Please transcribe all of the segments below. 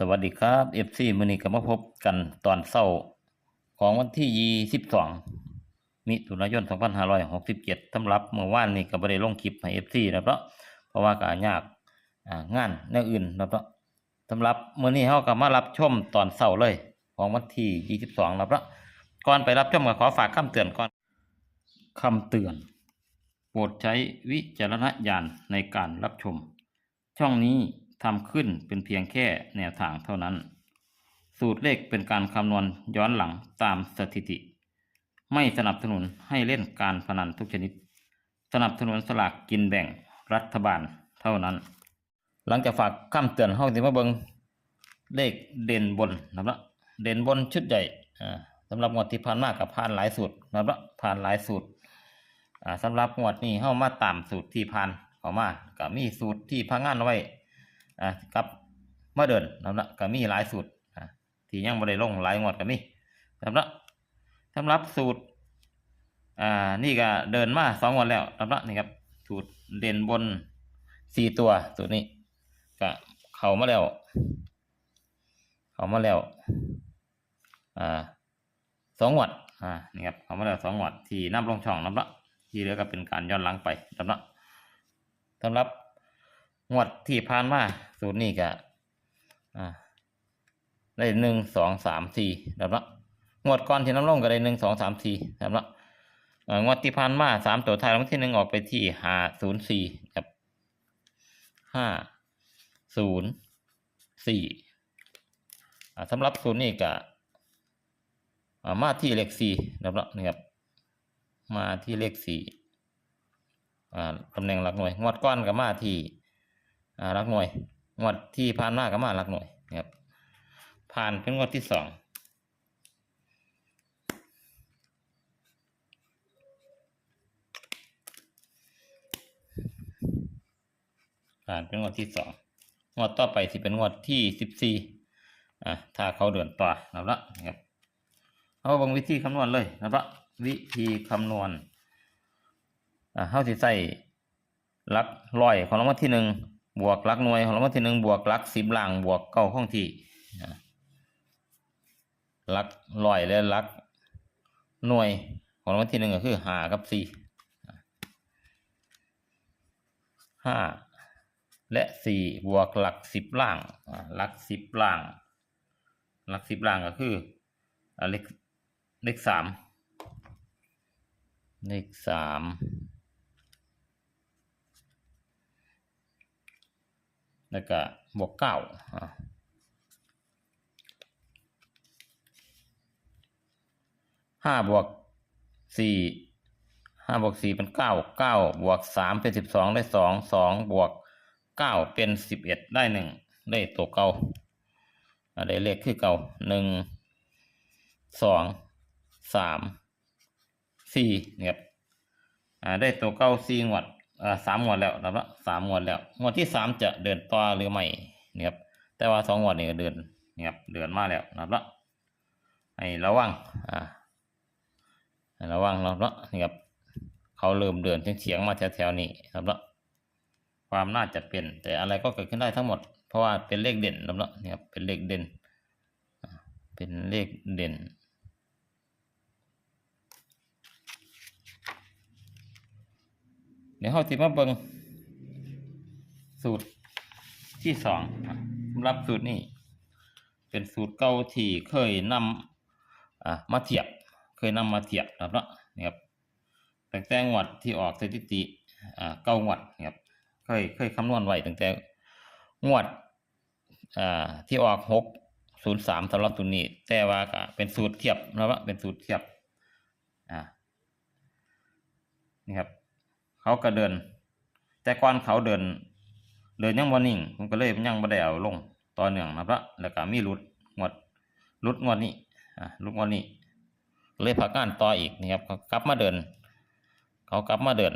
สวัสดีครับ FC มื้อนี้ก็มาพบกันตอนเช้าของวันที่ 22 มิถุนายน 2567สำหรับเมื่อวานนี้ก็บ่ได้ลงคลิปให้ FC นะเพราะเพราะว่าก็ยากงานแนวอื่นนะเพราะสำหรับมื้อนี้เฮาก็มารับชมตอนเช้าเลย ของวันที่ 22นะเพราะก่อนไปรับชมก็ขอฝากคำเตือนก่อนคำเตือน โปรดใช้วิจารณญาณในการรับชม ช่องนี้ ทำขึ้นเป็นเพียงแค่แนวทางเท่านั้น สูตรเลขเป็นการคำนวณย้อนหลังตามสถิติ ไม่สนับสนุนให้เล่นการพนันทุกชนิด สนับสนุนสลากกินแบ่งรัฐบาลเท่านั้น หลังจากฝากคำเตือนเฮาสิมาเบิงเลขเด่นบนนะครับเด่นบนชุดใหญ่อ่าสำหรับงวดที่ผ่านมากับผ่านหลายสูตรนะครับผ่านหลายสูตรอ่าสำหรับงวดนี้เฮามาตามสูตรที่ผ่านเข้ามาก็มีสูตรที่พังงานไว้ อ่ากับมาเดินนั่นละก็มีหลายสูตรอ่าที่ยังบ่ได้ลงหลายงวดก็มีสำหรับสำหรับสูตรอ่านี่ก็เดินมาสองงวดแล้วสำหรับนี่ครับสูตรเด่นบนสี่ตัวสูตรนี้ก็เข้ามาแล้ว เข้ามาแล้วอ่าสองงวดอ่านี่ครับเข้ามาแล้วสองงวดที่นับลงช่องนับละที่เหลือก็เป็นการย้อนหลังไปสำหรับสำหรับงวดที่ผ่านมา สูตรนี้ก็อ่าได้หนึ่งสองสามสี่สำหรับงวดก่อนที่น้ำลงก็ได้หนึ่งสองสามสี่สำหรับเอ่องวดที่ผ่านมาสามตัวท้ายรางวัลที่หนึ่งออกไปที่ห้าศูนย์สี่ครับห้าศูนย์สี่อ่าสำหรับสูตรนี้ก็อ่ามาที่เลขสี่สำหรับนี่ครับมาที่เลขสี่อ่าตำแหน่งหลักหน่วย งวดก้อนกับมาที่อ่าหลักหน่วย งวดที่ผ่านมากับมาหลักหน่วยนะครับ ผ่านเป็นงวดที่สองผ่านเป็นงวดที่สองงวดต่อไปสิเป็นงวดที่สิบสี่อ่าถ้าเขาเดินต่อแล้วละนะครับเอาบางวิธีคำนวณเลยนะครับวิธีคำนวณอ่าเฮาสิใส่ลักร้อยของรางวัลที่หนึ่ง บวกลักหน่วยของรางวัลที่หนึ่งบวกลักสิบล่างบวกเก้าข้องที่ลักร้อยและลักหน่วยของรางวัลที่หนึ่งก็คือห้ากับสี่ห้าและสี่บวกหลักสิบล่างหลักสิบล่างหลักสิบล่างก็คือเลขเลขสามเลขสาม แล้วก็บวกเก้าอะห้าบวกสี่ห้าบวกสี่เป็นเก้าเก้าบวกสามเป็นสิบสองได้สองสองบวกเก้าเป็นสิบเอ็ดได้หนึ่งได้ตัวเก่าอะได้เลขคือเก่าหนึ่งสองสามสี่เนี่ยอ่าได้ตัวเก้าสี่งวด สามงวดแล้วนะครับสามงวดแล้วงวดที่สามจะเดินต่อหรือไม่เนี่ยครับแต่ว่าสองงวดนี่เดินเนี่ยครับเดินมาแล้วนะครับให้ระวังอ่าให้ระวังนะครับนี่ครับเขาเริ่มเดินเฉียงมาแถวๆนี้นะครับความน่าจะเป็น แต่อะไรก็เกิดขึ้นได้ทั้งหมด เพราะว่าเป็นเลขเด่นนะครับนี่ครับเป็นเลขเด่นเป็นเลขเด่น เดี๋ยวเราจะมาเบิงสูตรที่สองสำหรับสูตรนี้ เป็นสูตรเก่าที่เคยนำมาเทียบ เคยนำมาเทียบนะครับเนาะนี่ครับตั้งแต่งวดที่ออกสถิติอ่าเก้างวดนี่ครับเคยเคยคำนวณไว้ตั้งแต่งวดที่ออกหกศูนย์สามสำหรับตัวนี้ แต่ว่าเป็นสูตรเทียบนะครับเป็นสูตรเทียบอ่านี่ครับ เขาก็เดิน แต่ก่อนเขาเดิน เดินยังบ่นิ่งผมก็เลยยังบ่ได้เอาลงต่อเนื่องนะครับแล้วก็มีรุดงวดรุดงวดนี้อะรุดงวดนี้ เลยพักงานต่ออีกนี่ครับเขากลับมาเดิน เขากลับมาเดิน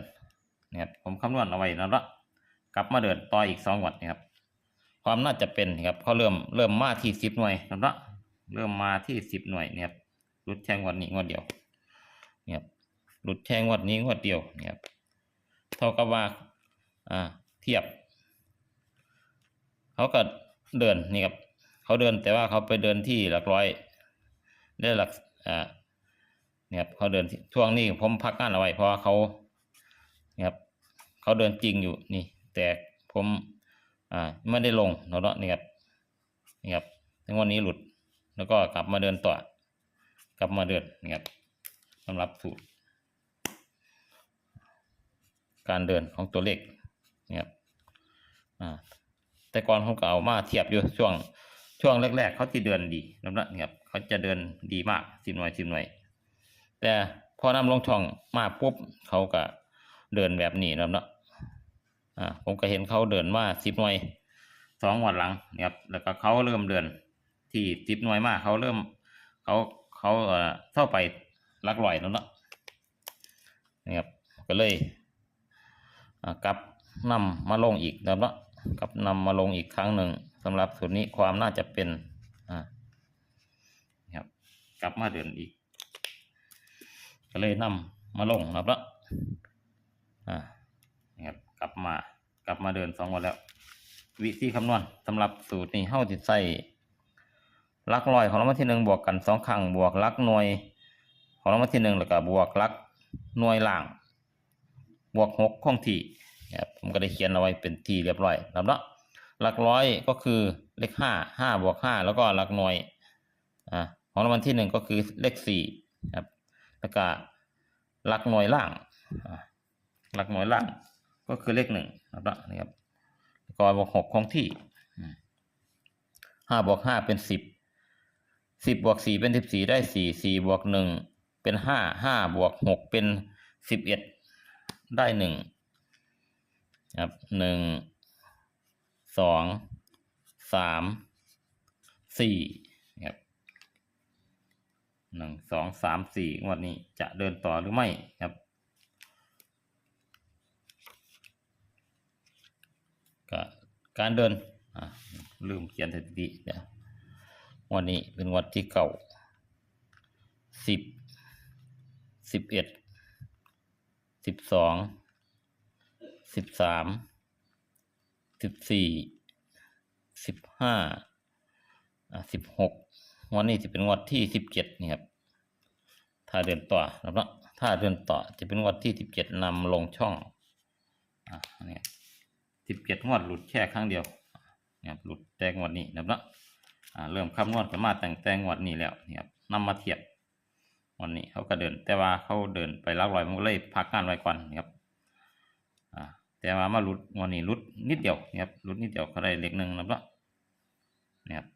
นี่ครับผมคำนวณเอาไว้นะครับกลับมาเดินต่ออีกสองงวดนี่ครับความน่าจะเป็นนะครับเขาเริ่มเริ่มมาที่สิบหน่วยนะครับเริ่มมาที่สิบหน่วยนี่ครับรุดแค่งวดนี้งวดเดียวนี่ครับรุดแค่งวดนี้งวดเดียวนี่ครับ เท่ากับว่าอ่าเทียบ เขาก็เดินนี่ครับเขาเดินแต่ว่าเขาไปเดินที่หลักร้อย ได้หลักอ่าเนี่ยครับเขาเดินช่วงนี้ผมพักงานเอาไว้เพราะว่าเขาเนี่ยครับเขาเดินจริงอยู่นี่ แต่ผมอ่าไม่ได้ลงเนาะนี่ครับนี่ครับทั้งวันนี้หลุดแล้วก็กลับมาเดินต่อกลับมาเดินนี่ครับสำหรับสูตร การเดินของตัวเลขนี่ครับแต่ก่อนเขาก็เอามาเทียบอยู่ช่วงช่วงแรก ๆ เขาจะเดินดีนะนะครับเขาจะเดินดีมากสิบหน่วยสิบหน่วย แต่พอนำลงช่องมาปุ๊บเขาก็เดินแบบนี้นะเนาะอ่าผมก็เห็นเขาเดินมาสิบหน่วยสองวันหลังนะครับแล้วก็เขาเริ่มเดินที่สิบหน่วยมากเขาเริ่มเขาเขาเอ่อเข้าไปลักลอยแล้วเนาะนะครับก็เลย กลับนำมาลงอีกแล้วเนาะกลับนำมาลงอีกครั้งหนึ่งสำหรับส่วนนี้ความน่าจะเป็นอ่าครับกลับมาเดินอีก ก็เลยนำมาลงนะครับอ่าครับกลับมากลับมาเดินสองวันแล้ว วิธีคำนวณสำหรับสูตรนี้เฮาจะใส่ลักร้อยของรางวัลที่หนึ่งบวกกันสองครั้งบวกลักหน่วย ของรางวัลที่หนึ่งแล้วก็บวกลักหน่วยล่าง บวกหกคงที่นะครับผมก็ได้เขียนเอาไว้เป็นที่เรียบร้อยแล้วเนาะหลักร้อยก็คือเลขห้าห้าบวกห้าแล้วก็หลักหน่วยอ่าของรางวัลที่หนึ่งก็คือเลขสี่ครับแล้วก็หลักหน่วยล่างหลักหน่วยล่างก็คือเลขหนึ่งนะครับนี่ครับก็บวกหกคงที่ห้าบวกห้าเป็นสิบสิบบวกสี่เป็นสิบสี่ได้สี่สี่บวกหนึ่งเป็นห้าห้าบวกหกเป็นสิบเอ็ด ได้หนึ่งครับหนึ่งสองสามสี่ครับหนึ่งสองสามสี่งวดนี้จะเดินต่อหรือไม่ครับก็การเดินลืมเขียนสถิติเดี๋ยววันนี้เป็นวันที่เก่าสิบสิบเอ็ด สิบสอง สิบสาม สิบสี่ สิบห้าสิบหกวันนี้จะเป็นงวดที่สิบเจ็ดนี่ครับ ถ้าเดินต่อแล้วเนาะถ้าเดินต่อจะเป็นงวดที่สิบเจ็ดนำลงช่อง อ่าเนี่ยสิบเจ็ดงวดหลุดแค่ครั้งเดียวเนี่ยหลุดแต่งวดนี้นะครับเนาะอ่าเริ่มคำนวณกันมาแต่งแต่งวดนี้แล้วเนี่ยครับนำมาเทียบ วันนี้เขาก็เดิน แต่ว่าเขาเดินไปลักลอยมันก็เลยพักงานไว้ก่อนนะครับแต่ว่ามาลุดวันนี้ลุดนิดเดียวนะครับลุดนิดเดียวเขาได้เลขหนึ่งนะครับนะนะครับ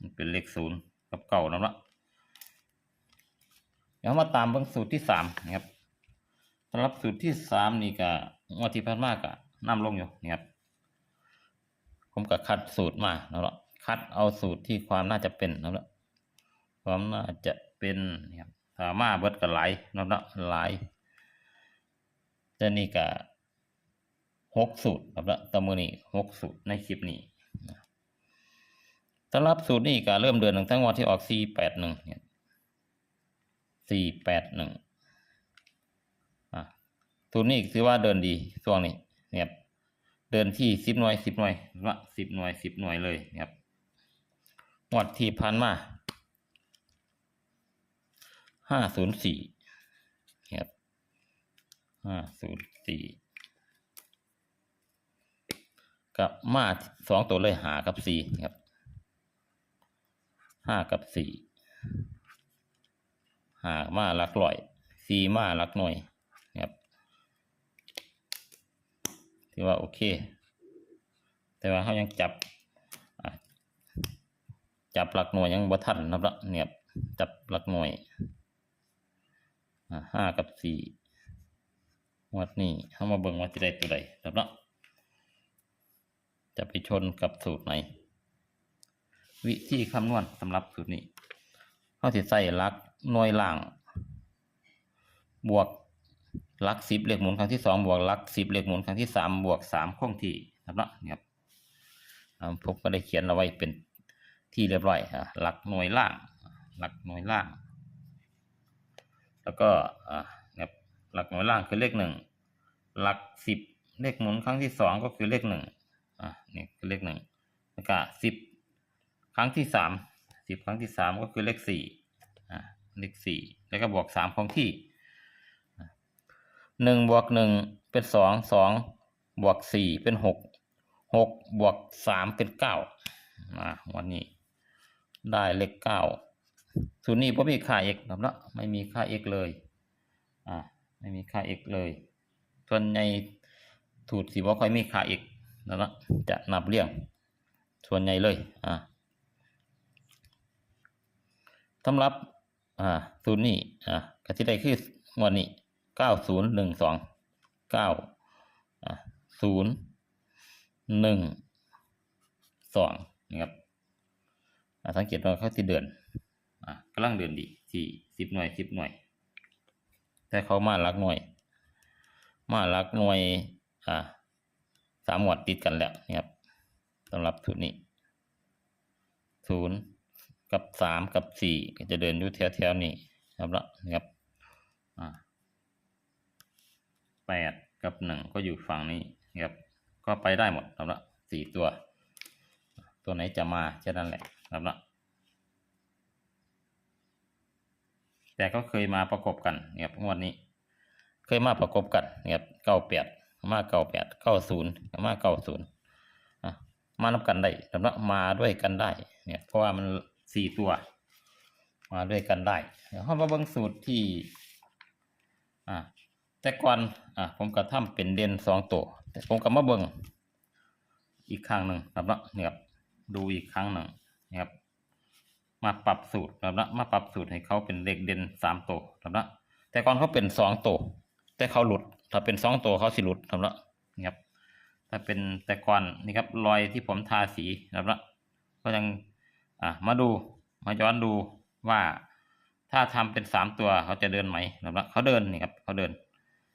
มันเป็นเลขศูนย์กับเก่านะครับเนาะเดี๋ยวมาตามเบิ่งสูตรที่สามนะครับสำหรับสูตรที่สามนี่ก็วดที่ผ่านมาก็นํลงอยู่นะครับผมก็คัดสูตรมาแล้วเนาะคัดเอาสูตรที่ความน่าจะเป็นนะครับเนาะความน่าจะเป็นนะครับ มาเบิดก็หลายเนาะเนาะหลายแต่นี่ก็หกสูตรครับละตะมือนี่หกสูตรในคลิปนี้สำหรับสูตรนี้ก็เริ่มเดือนหนึ่งทั้งวันที่ออกสี่แปดหนึ่งเนี่ยสี่แปดหนึ่งอะสูตรนี้ถือว่าเดินดีช่วงนี้เนี่ยเดินที่สิบหน่วยสิบหน่วยละสิบหน่วยสิบหน่วยเลยเนี่ยงวดที่พันมา ห้าศูนย์สี่ครับห้าศูนย์สี่กับมาสองตัวเลยหากับสี่ครับห้ากับสี่หามาลักร้อยสี่มาลักหน่วยครับที่ว่าโอเค แต่ว่าเขายังจับจับหลักหน่วยยังบ่ทันนะครับละเนี่ยจับหลักหน่วย ห้ากับสี่วัดนี้เข้ามาเบิ่งว่าจะได้ตัวใดครับเนาะจะไปชนกับสูตรไหน วิธีคำนวณสำหรับสูตรนี้เขาจะใส่ลักหน่วยล่าง บวกลักสิบเลขหมุนครั้งที่สองบวกลักสิบเลขหมุนครั้งที่สามบวกสามคงที่ครับเนาะเนี่ยครับผมก็ได้เขียนเอาไว้เป็นที่เรียบร้อยอะหลักหน่วยล่าง หลักหน่วยล่าง แล้วก็อ่าเนี่ยหลักหน่วยล่างคือเลขหนึ่งหลักสิบเลขหมุนครั้งที่สองก็คือเลขหนึ่งอ่านี่คือเลขหนึ่งแล้วก็สิบครั้งที่สามสิบครั้งที่สามก็คือเลขสี่อ่าเลขสี่แล้วก็บวกสามคงที่หนึ่งบวกหนึ่งเป็นสองสองบวกสี่เป็นหกหกบวกสามเป็นเก้าอ่าวันนี้ได้เลขเก้า ศูนย์นี้ไม่มีค่า x ครับเนาะไม่มีค่า x เลยอ่าไม่มีค่า x เลย ส่วนในถูดสีบ่ค่อยมีค่า x แล้วเนาะจะนับเรียง ส่วนใหญ่เลยอ่าสำหรับอ่าศูนย์นี้อ่ากที่ได้คือวันนี้เก้าศูนย์หนึ่งสองเก้าอ่าศูนย์หนึ่งสองนะครับสังเกตว่าเขาที่เดิน อ่ากำลังเดินดีที่สิบหน่วยสิบหน่วย แต่เขามาลักหน่วย มาลักหน่วย อ่าสามหมวดติดกันแล้วนะครับสำหรับสูตรนี้ศูนย์กับสามกับสี่ก็จะเดินอยู่แถวๆนี้ครับละนะครับอ่าแปดกับหนึ่งก็อยู่ฝั่งนี้นะครับก็ไปได้หมดครับละสี่ตัว ตัวไหนจะมาแค่นั้นแหละครับละ แต่ก็เคยมาประกบกันนะครับงวดนี้ เคยมาประกบกันนะครับเก้าแปดมาเก้าแปดเก้าศูนย์มาเก้าศูนย์มานับกันได้สำหรับมาด้วยกันได้ เนี่ย เพราะว่ามันสี่ตัว มาด้วยกันได้เดี๋ยวเรามาเบิ่งสูตรที่ อ่า แต่ก่อน อ่าผมก็ทำเป็นเด่นสองตัว แต่ผมก็มาเบิ่งอีกครั้งหนึ่งครับเนาะเนี่ยครับดูอีกครั้งหนึ่งนะครับ มาปรับสูตรครับนะมาปรับสูตรให้เขาเป็นเลขเด่นสามตัวครับนะแต่ก่อนเขาเป็นสองตัวแต่เขาหลุด ถ้าเป็นสองตัวเขาสิหลุดครับนะนี่ครับ ถ้าเป็นแต่ก่อนนี่ครับรอยที่ผมทาสีครับนะก็ยังอ่ามาดูมาย้อนดูว่าถ้าทำเป็นสามตัวเขาจะเดินไหมนะครับเขาเดินนี่ครับเขาเดิน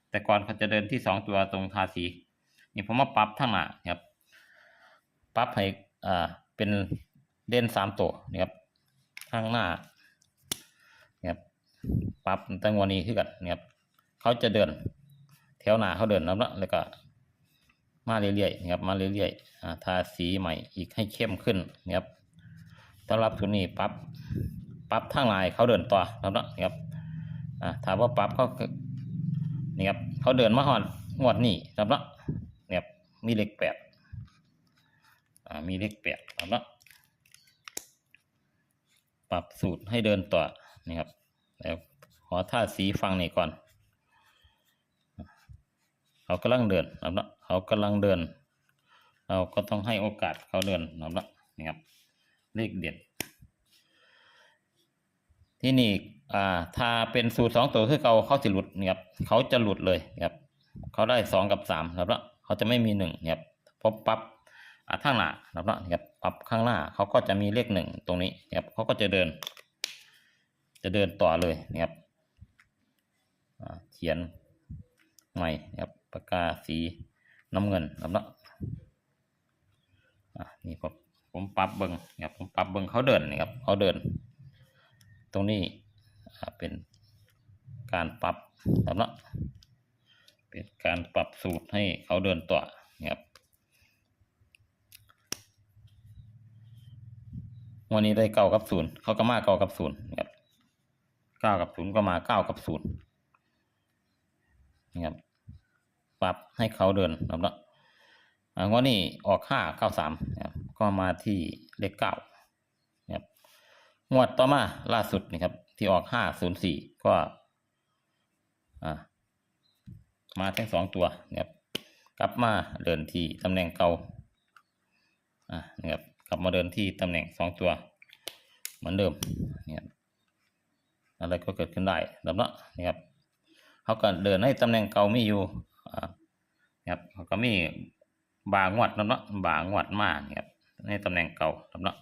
แต่ก่อนเขาจะเดินที่สองตัวตรงทาสีนี่ผมมาปรับทั้งหน้านะครับปรับให้อ่าเป็นเด่นสามตัวนี่ครับ ข้างหน้านี่ครับปรับตั้งวันนี้ขึ้นกันนี่ครับเขาจะเดิน แถวหน้าเขาเดินแล้วละแล้วก็ มาเรื่อยๆนะครับมาเรื่อยๆอ่าทาสีใหม่อีกให้เข้มขึ้นนะครับสำหรับตัวนี้ปรับปรับทางลายเขาเดินต่อครับเนาะนี่ครับอ่าถามว่าปรับเขานี่ครับเขาเดินมาหอดงวดนี้ครับเนาะนี่ครับมีเลขแปดอ่ามีเลขแปดครับเนาะ ปรับสูตรให้เดินต่อนี่ครับแล้วขอท่าสีฟังนี่ก่อน เขากำลังเดินครับเนะเขากำลังเดิน เราก็ต้องให้โอกาสเขาเดินครับนะนี่ครับเลขเด็ด ที่นี่อ่าถ้าเป็นสูตรสองตัวคือเขาเขาสิหลุดนี่ครับเขาจะหลุดเลยนะครับเขาได้สองกับสามครับล้วเขาจะไม่มีหนึ่งนี่ยครับพบปั๊บ ข้างหน้าครับแล้วนะครับปรับข้างหน้าเขาก็จะมีเลขหนึ่งตรงนี้นะครับเขาก็จะเดิน จะเดินต่อเลยนะครับอ่าเขียนใหม่นะครับปากกาสีน้ำเงินครับอ่านี่ผมผมปรับเบิงนะครับผมปรับเบิงเขาเดินนะครับเขาเดิน ตรงนี้เป็นการปรับครับเนาะเป็นการปรับสูตรให้เขาเดินต่อนะครับ วันนี้ได้เก้ากับศูนย์เขาก็มาเก้ากับศูนย์นะครับเก้ากับศูนย์ก็มาเก้ากับศูนย์นะครับปรับให้เขาเดินครับวดนี้ออกห้าเก้าสามนะครับก็มาที่เลขเก้านะครับงวดต่อมาล่าสุดนะครับ ที่ออกห้าศูนย์สี่ก็อ่ามาทั้งสองตัวนะครับ กลับมาเดินที่ตำแหน่งเก่าอ่านะครับ กลับมาเดินที่ตำแหน่งสองตัว เหมือนเดิมเนะครับอะไรก็เกิดขึ้นได้แล้วเนาะนะครับเขาก็เดินให้ตำแหน่งเก่ามีอยู่นะครับเขาก็มีบางวัดล้วเนะบางวัดมากครับในตำแหน่งเก่าครับนาะ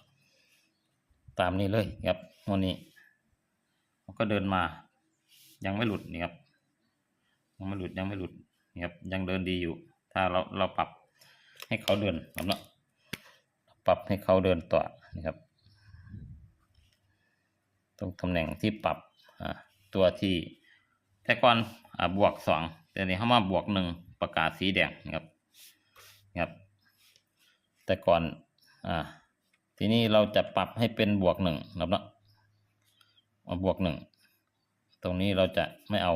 ตามนี้เลยครับวันนี้เขาก็เดินมายังไม่หลุดนี่ครับยังไม่หลุดยังไม่หลุดนี่ครับยังเดินดีอยู่ ถ้าเราเราปรับให้เขาเดินครับนาะ ปรับให้เขาเดินต่อนะครับ ตรงตำแหน่งที่ปรับตัวที่แต่ก่อนอ่าบวกสองแต่นี้เขามาบวกหนึ่งประกาศสีแดงนะครับครับ แต่ก่อนอ่าทีนี้เราจะปรับให้เป็นบวกหนึ่งนะครับเนาะเอาบวกหนึ่งตรงนี้เราจะไม่เอา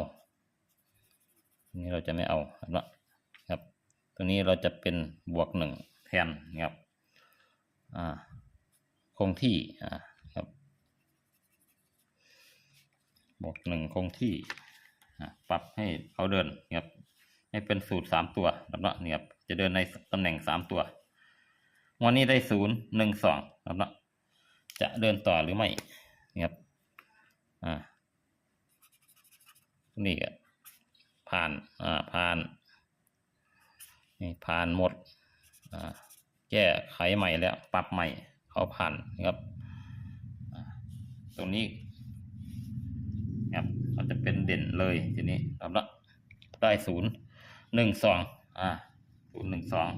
ตรงนี้เราจะไม่เอานะครับนะครับ ตรงนี้เราจะเป็นบวกหนึ่งแทนนะครับ คงที่อ่าครับบวกหนึ่งคงที่อะปรับให้เขาเดินครับให้เป็นสูตรสามตัวนะครับเนาะนี่ครับจะเดินในตำแหน่งสามตัววันนี้ได้ศูนย์หนึ่งสองนะครับเนาะจะเดินต่อหรือไม่นี่ครับอ่านี่ก็ผ่านอ่าผ่านนี่ผ่านหมดอ่า แก้ไขใหม่แล้ว ปรับใหม่เขาผ่านนะครับ ตรงนี้ครับมันจะเป็นเด่นเลยทีนี้ครับละได้ศูนย์หนึ่งสองอ่าศูนย์หนึ่งสอง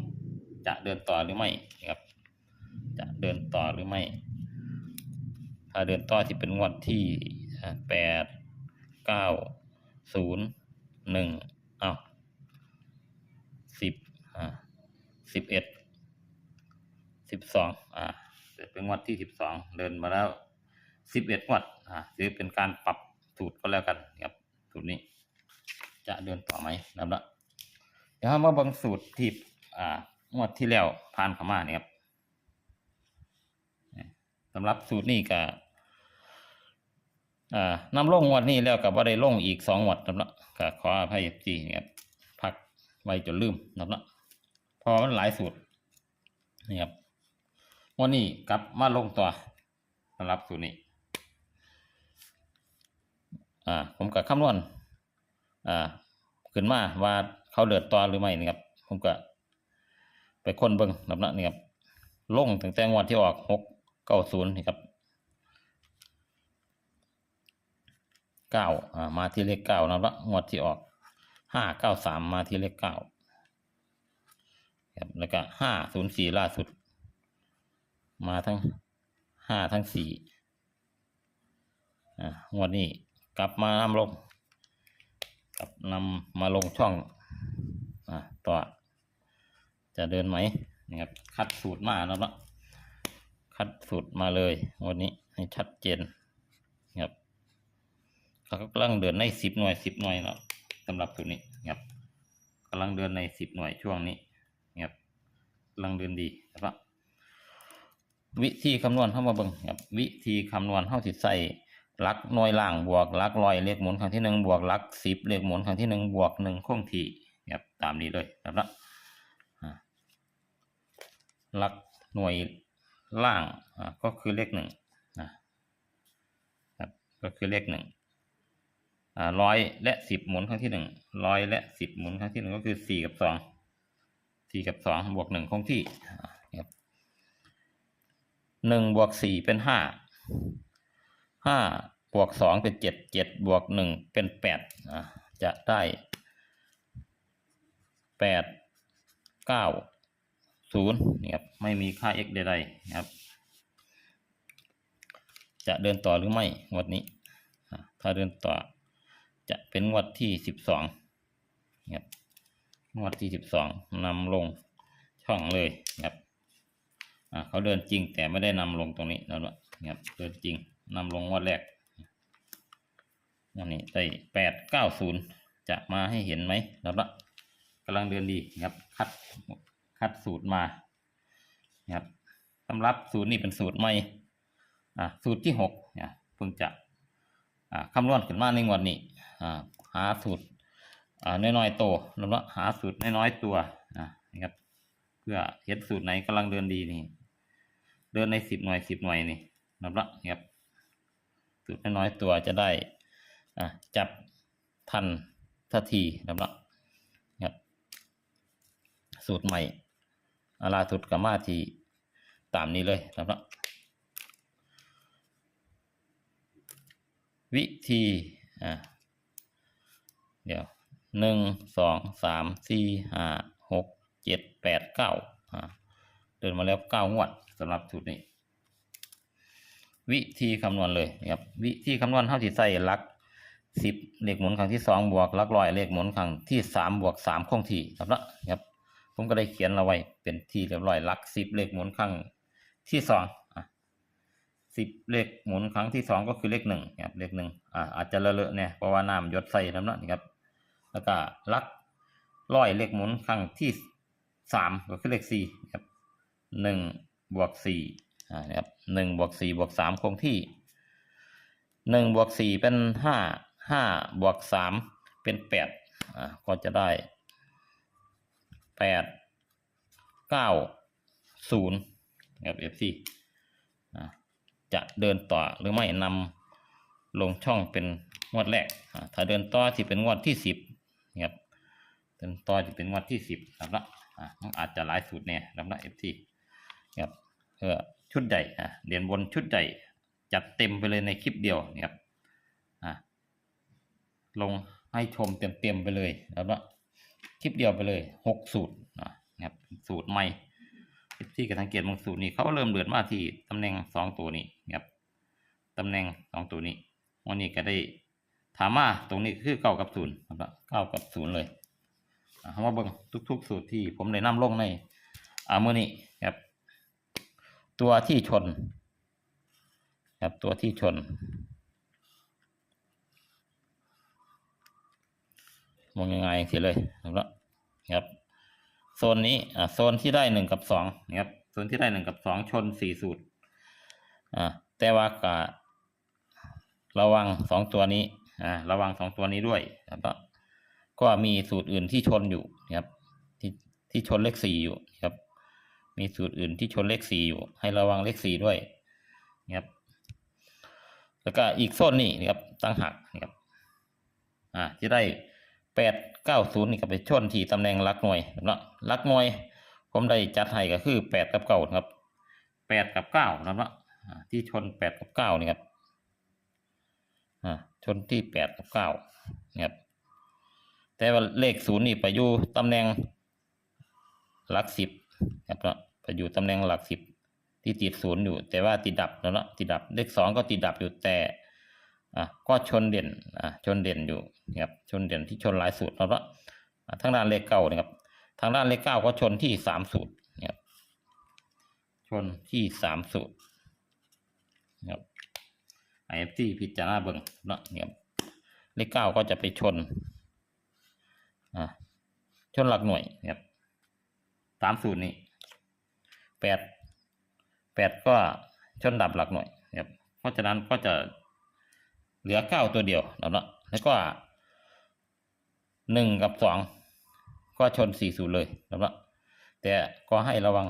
จะเดินต่อหรือไม่ครับ จะเดินต่อหรือไม่ ถ้าเดินต่อที่เป็นงวดที่แปดเก้าศูนย์หนึ่งอ้าวสิบอ่าสิบเอ็ด สิบสองอ่าเป็นงวดที่สิบสองเดินมาแล้วสิบเอ็ดงวดอ่าถือเป็นการปรับสูตรก็แล้วกันครับสูตรนี้ จะเดินต่อไหมนะครับละเดี๋ยวมาบังสูตรที่อ่างวดที่แล้วผ่านเข้ามาเนี่ยครับสำหรับสูตรนี้ก็อ่านำลงงวดนี้แล้วกับว่าได้ลงอีกสองงวดนะครับละก็ขออภัยจีนะครับพักไว้จนลืมนะครับละพอมันหลายสูตรนี่ครับ วันนี้กลับมาลงต่อสำหรับสูตรนี้อ่าผมก็คำนวณอ่าขึ้นมาว่าเขาเดือดต่อหรือไม่นี่ครับ ผมก็ไปค้นเบิ้งนับนะนี่ครับลงตั้งแต่งวดที่ออกหกเก้าศูนย์นี่ครับเก้าอ่ามาที่เลขเก้านะครับงวดที่ออกห้าเก้าสามมาที่เลขเก้าครับแล้วก็ห้าศูนย์สี่ล่าสุด มาทั้งห้าทั้งสี่อ่างวดนี้กลับมานำลงกลับนำมาลงช่องอ่าต่อ จะเดินไหมนะครับคัดสูตรมาแล้วเนะคัดสูตรมาเลยวันนี้ให้ชัดเจนนะครับเขาก็กำลังเดินในสิบหน่วยสิบหน่วยเนาะสำหรับสูตรนี้นะครับกำลังเดินในสิบหน่วยช่วงนี้นะครับกำลังเดินดีนะครับ วิธีคำนวณเข้ามาเบิ่งครับวิธีคำนวณเข้าสิใส่ลักหน่วยล่างบวกลักลอยเลขหมุนครั้งที่หนึ่งบวกลักสิบเลขหมุนครั้งที่หนึ่งบวกหนึ่งคงที่ครับตามนี้เลยครับละลักหน่วยล่างอ่าก็คือเลขหนึ่งนะครับก็คือเลขหนึ่งอ่าร้อยและสิบหมุนครั้งที่หนึ่งร้อยและสิบหมุนครั้งที่หนึ่งก็คือสี่กับสองสี่กับสองบวกหนึ่งคงที่ หนึ่งบวกสี่เป็นห้าห้าบวกสองเป็นเจ็ดเจ็ดบวกหนึ่งเป็นแปดอะจะได้แปดเก้าศูนย์นี่ครับไม่มีค่า x ใดๆนะครับ จะเดินต่อหรือไม่งวดนี้ ถ้าเดินต่อจะเป็นงวดที่สิบสองนะครับงวดที่สิบสองนำลงช่องเลยนะครับ เขาเดินจริงแต่ไม่ได้นำลงตรงนี้นะครับเดินจริงนำลงงวดแรกวันนี้ได้แปดเก้าศูนย์จะมาให้เห็นไหมแล้วละกำลังเดินดีนะครับ คัดคัดสูตรมานะครับสำหรับสูตรนี้เป็นสูตรใหม่อ่าสูตรที่หกเนี่ยเพิ่งจะอ่าคำนวณขึ้นมาในงวดนี้อ่าหาสูตรอ่าน้อยๆโตแล้วละหาสูตรน้อยๆตัวอ่านะครับเพื่อเห็นสูตรไหนกำลังเดินดีนี่ เดินในสิบหน่วยสิบหน่วยนี่นับละครับสูตรน้อยตัวจะได้จับทันทันทีนับละครับสูตรใหม่อาลาสุดกับมาทีตามนี้เลยนับละวิธีอะเดี๋ยวหนึ่งสองสามสี่ห้าหกเจ็ดแปดเก้าอ่าเดินมาแล้วเก้างวดำหรับสูตรนี้ วิธีคำนวณเลยนะครับ วิธีคำนวณเท่าที่ใส่ลักสิบเลขหมุนครั้งที่สองบวกลักร้อยเลขหมุนครั้งที่สามบวกสามคงที่ครับละครับ ผมก็ได้เขียนเอาไว้เป็นที่เรียบร้อยลักสิบเลขหมุนครั้งที่สองอะสิบเลขหมุนครั้งที่สองก็คือเลขหนึ่งนะครับเลขหนึ่งอ่าอาจจะเลอะๆเนี่ยเพราะว่าน้ำหยศใส่น้ำนะนี่ครับ แล้วก็ลักร้อยเลขหมุนครั้งที่สามก็คือเลขสี่นะครับหนึ่ง บวกสี่นะครับหนึ่งบวกสี่บวกสามคงที่หนึ่งบวกสี่เป็นห้าห้าบวกสามเป็นแปดอ่าก็จะได้แปดเก้าศูนย์นะครับ FC จะเดินต่อหรือไม่นำลงช่องเป็นงวดแรก ถ้าเดินต่อที่เป็นงวดที่สิบนะครับเดินต่อที่เป็นงวดที่สิบครับละอามันอาจจะหลายสูตรเนี่ยครับ FC ครับเออ ชุดใหญ่อ่าเรียนบนชุดใหญ่จัดเต็มไปเลยในคลิปเดียวนะครับอ่าลงให้ชมเต็มๆไปเลยครับละคลิปเดียวไปเลยหกสูตรนะครับสูตรใหม่ที่กระสังเกตบางสูตรนี้เขาเริ่มเดือดมาที่ตำแหน่งสองตัวนี้ครับตำแหน่งสองตัวนี้วันนี้ก็ได้ถามมาตรงนี้คือเก้ากับศูนย์ครับเก้ากับศูนย์เลยเอามาเบิ่งทุก ๆ สูตรที่ผมได้นำลงในอ่ามือนี้ครับ ตัวที่ชน ครับตัวที่ชน มองยังไงเสียเลยครับครับ โซนนี้อ่าโซนที่ได้หนึ่งกับสองนะครับโซนที่ได้หนึ่งกับสองชนสี่สูตรอ่าแต่ว่ากะระวังสองตัวนี้อ่าระวังสองตัวนี้ด้วยแล้วก็ก็มีสูตรอื่นที่ชนอยู่นะครับที่ที่ชนเลขสี่อยู่นะครับ มีสูตรอื่นที่ชนเลขสี่อยู่ ให้ระวังเลขสี่ด้วยนะครับ แล้วก็อีกโซนนี้นะครับตั้งหักนะครับอ่าที่ได้แปดเก้าศูนย์นี่ก็ไปชนที่ตำแหน่งลักหน่วยเนาะลักหน่วย ผมได้จัดให้ก็คือแปดกับเก้าครับแปดกับเก้านะเนาะที่ชนแปดกับเก้านี่ครับอ่าชนที่แปดกับเก้านี่ครับแต่ว่าเลขศูนย์นี่ไปอยู่ตำแหน่งหลักสิบ ครับเนาะไปอยู่ตำแหน่งหลักสิบที่ติดศูนย์อยู่ แต่ว่าติดดับแล้วเนาะติดดับเลขสองก็ติดดับอยู่แต่อะก็ชนเด่นอะชนเด่นอยู่นะครับชนเด่นที่ชนหลายสูตรแล้วก็อะทางด้านเลขเก้านะครับ ทางด้านเลขเก้าก็ชนที่สามสูตรนะครับชนที่สามสูตรนะครับไอเอฟซีพิจารณาเบิ่งเนาะนะครับเลขเก้าก็จะไปชนอะชนหลักหน่วยนะครับ สามสูตรนี้แปดแปดก็ชนดับหลักหน่วยครับเพราะฉะนั้นก็จะเหลือเก้าตัวเดียวแล้วเนาะแล้วก็หนึ่งกับสองก็ชนสี่ศูนย์เลยแล้วเนาะแต่ก็ให้ระวัง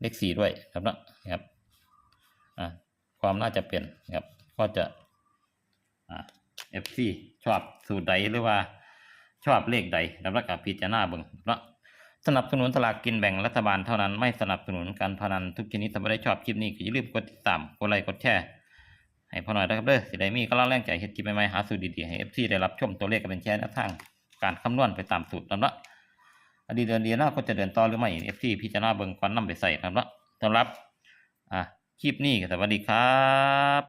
เลขสี่ด้วยครับเนาะครับอ่าความน่าจะเปลี่ยนครับก็จะอ่าเอฟซีชอบสูตรใดหรือว่าชอบเลขใดแล้วก็พิจารณาเบิ่งนะ สนับสนุนสลากกินแบ่งรัฐบาลเท่านั้นไม่สนับสนุนการพนันทุกชนิดถ้าไม่ได้ชอบคลิปนี้ก็อย่าลืมกดติดตามกดไลค์กดแชร์ให้พอหน่อยนะครับเด้อสิได้มีก็ล่าแรงใจเฮ็ดกินใหม่ๆหาสูตรดีๆให้ FC ได้รับชมตัวเลขกันเป็นแชร์แนวทางการคำนวณไปตามสูตรนั่นละอดีตเดือนเดียหน้าก็จะเดินต่อหรือไม่ FC พิจารณาเบิ่งควันนำไปใส่นั่นละสำหรับอะคลิปนี้ก็สวัสดีครับ